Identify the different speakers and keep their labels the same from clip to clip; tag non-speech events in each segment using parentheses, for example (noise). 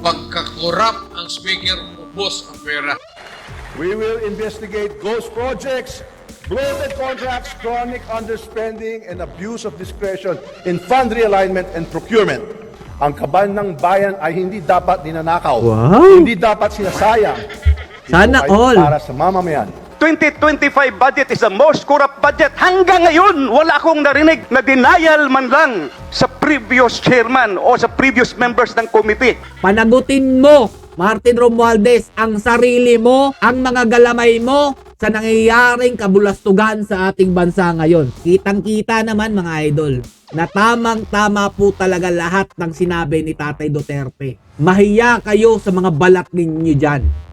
Speaker 1: Pagkakurap ang speaker, ubos ang pera.
Speaker 2: We will investigate ghost projects, bloated contracts, chronic underspending, and abuse of discretion in fund realignment and procurement. Ang kaban ng bayan ay hindi dapat ninanakaw.
Speaker 3: Wow.
Speaker 2: Hindi dapat sinasayang.
Speaker 3: Sana all.
Speaker 2: Para sa mamamayan.
Speaker 4: 2025 budget is the most corrupt budget. Hanggang ngayon, wala akong narinig na denial man lang sa previous chairman o sa previous members ng committee.
Speaker 3: Panagutin mo, Martin Romualdez, ang sarili mo, ang mga galamay mo sa nangyayaring kabulastugan sa ating bansa ngayon. Kitang-kita naman mga idol na tamang-tama po talaga lahat ng sinabi ni Tatay Duterte. Mahiya kayo sa mga balat ninyo dyan.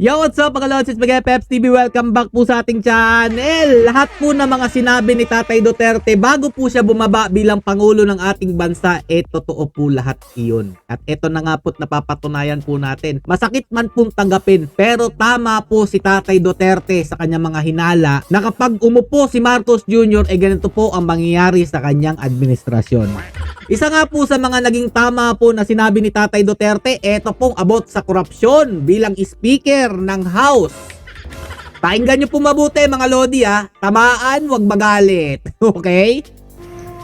Speaker 3: Yo, what's up mga? It's Miguel Peps TV. Welcome back po sa ating channel. Lahat po ng mga sinabi ni Tatay Duterte bago po siya bumaba bilang Pangulo ng ating bansa, eh totoo po lahat iyon. At eto na nga po't napapatunayan po natin. Masakit man pong tanggapin, pero tama po si Tatay Duterte sa kanyang mga hinala na kapag umupo si Marcos Jr., eh ganito po ang mangyayari sa kanyang administrasyon. Isa nga po sa mga naging tama po na sinabi ni Tatay Duterte, eto pong about sa korupsyon bilang speaker ng House. Pakinggan nyo po mabuti mga Lodi ha. Tamaan, wag magalit. (laughs) Okay?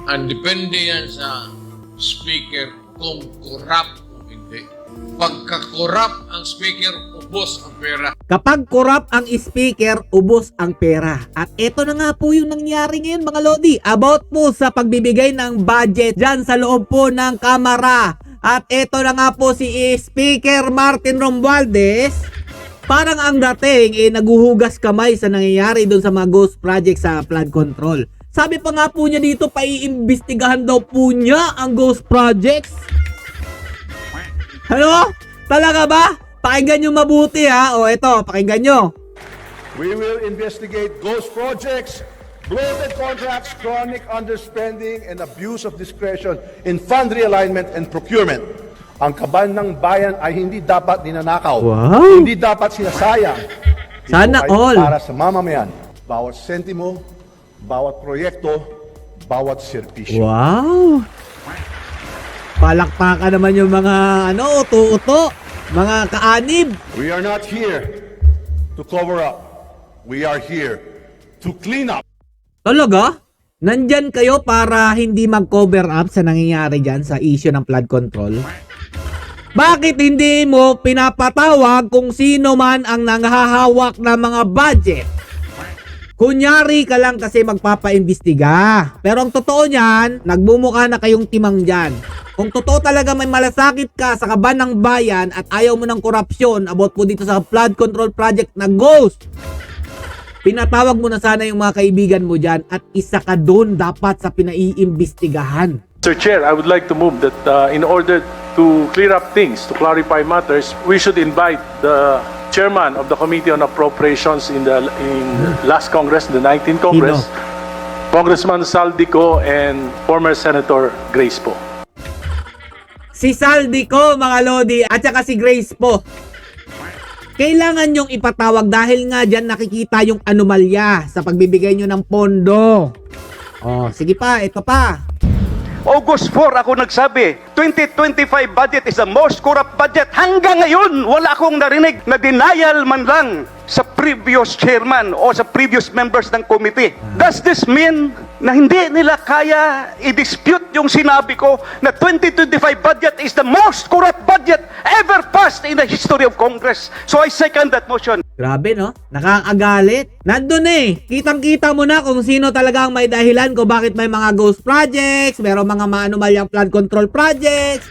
Speaker 1: Ang depende yan sa speaker kung kurap Pagkakurap ang speaker, ubos ang pera.
Speaker 3: Kapag korap ang speaker, ubos ang pera. At ito na nga po yung nangyari ngayon mga Lodi. About po sa pagbibigay ng budget dyan sa loob po ng kamara. At ito na nga po si Speaker Martin Romualdez. Parang ang dating eh naguhugas kamay sa nangyayari doon sa mga ghost project sa flood control. Sabi pa nga po niya dito, paiimbestigahan daw po niya ang ghost projects. Ano? Talaga ba? Pakinggan nyo mabuti ha. O eto, pakinggan nyo.
Speaker 2: We will investigate ghost projects, bloated contracts, chronic underspending, and abuse of discretion in fund realignment and procurement. Ang kaban ng bayan ay hindi dapat ninanakaw.
Speaker 3: Wow.
Speaker 2: Hindi dapat sinasayang. Ito
Speaker 3: Sana
Speaker 2: ay
Speaker 3: all.
Speaker 2: Para sa mamamayan. Bawat sentimo, bawat proyekto, bawat serbisyo.
Speaker 3: Wow! Palakpakan naman yung mga ano, uto-uto, mga kaanib.
Speaker 2: We are not here to cover up. We are here to clean up.
Speaker 3: Talaga? Nandyan kayo para hindi mag-cover up sa nangyayari dyan sa issue ng flood control? Bakit hindi mo pinapatawag kung sino man ang nanghahawak ng mga budget? Kunyari ka lang kasi magpapaimbestiga. Pero ang totoo niyan, nagmumukha na kayong timang dyan. Kung totoo talaga may malasakit ka sa kaban ng bayan at ayaw mo ng korupsyon about po dito sa flood control project na ghost, pinatawag mo na sana yung mga kaibigan mo dyan at isa ka doon dapat sa pinaiimbestigahan.
Speaker 5: Mr. Chair, I would like to move that uh, in order to clear up things, to clarify matters, we should invite the chairman of the Committee on Appropriations in the in last Congress, the 19th Congress, Congressman Saldico and former Senator Grace po.
Speaker 3: Si Saldi ko, mga Lodi, at saka si Grace po. Kailangan nyong ipatawag dahil nga dyan nakikita yung anomalya sa pagbibigay nyo ng pondo. Oh, sige pa, ito pa.
Speaker 4: August 4 ako nagsabi, 2025 budget is the most corrupt budget. Hanggang ngayon, wala akong narinig na denial man lang sa previous chairman o sa previous members ng committee. Does this mean na hindi nila kaya i-dispute yung sinabi ko na 2025 budget is the most corrupt budget ever passed in the history of Congress? So I second that motion.
Speaker 3: Grabe, no? Nakakagalit. Nandun eh. Kitang-kita mo na kung sino talaga ang may dahilan kung bakit may mga ghost projects, meron mga maanomalyang flood control projects.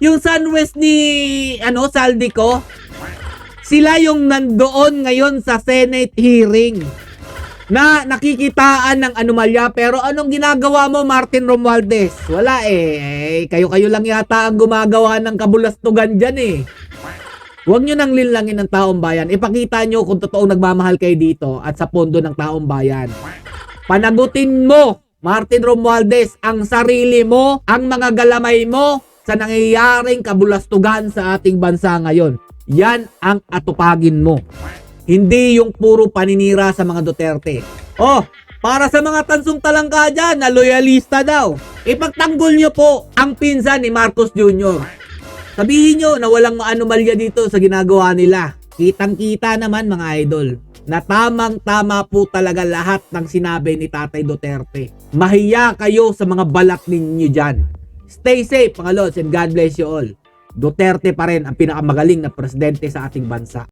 Speaker 3: Yung Sunwest ni, ano, Saldico, sila yung nandoon ngayon sa Senate hearing na nakikitaan ng anomalya pero anong ginagawa mo Martin Romualdez? Wala eh. Kayo-kayo lang yata ang gumagawa ng kabulastugan dyan eh. Huwag nyo nang linlangin ng taong bayan. Ipakita nyo kung totoong nagmamahal kayo dito at sa pondo ng taong bayan. Panagutin mo, Martin Romualdez, ang sarili mo, ang mga galamay mo sa nangyayaring kabulastugan sa ating bansa ngayon. Yan ang atupagin mo. Hindi yung puro paninira sa mga Duterte. Oh, Para sa mga tansong talangka dyan na loyalista daw, ipagtanggol nyo po ang pinsan ni Marcos Jr. Sabihin nyo na walang maanomalya dito sa ginagawa nila. Kitang-kita naman mga idol na tamang-tama po talaga lahat ng sinabi ni Tatay Duterte. Mahiya kayo sa mga balat ninyo dyan. Stay safe mga lods and God bless you all. Duterte pa rin ang pinakamagaling na presidente sa ating bansa.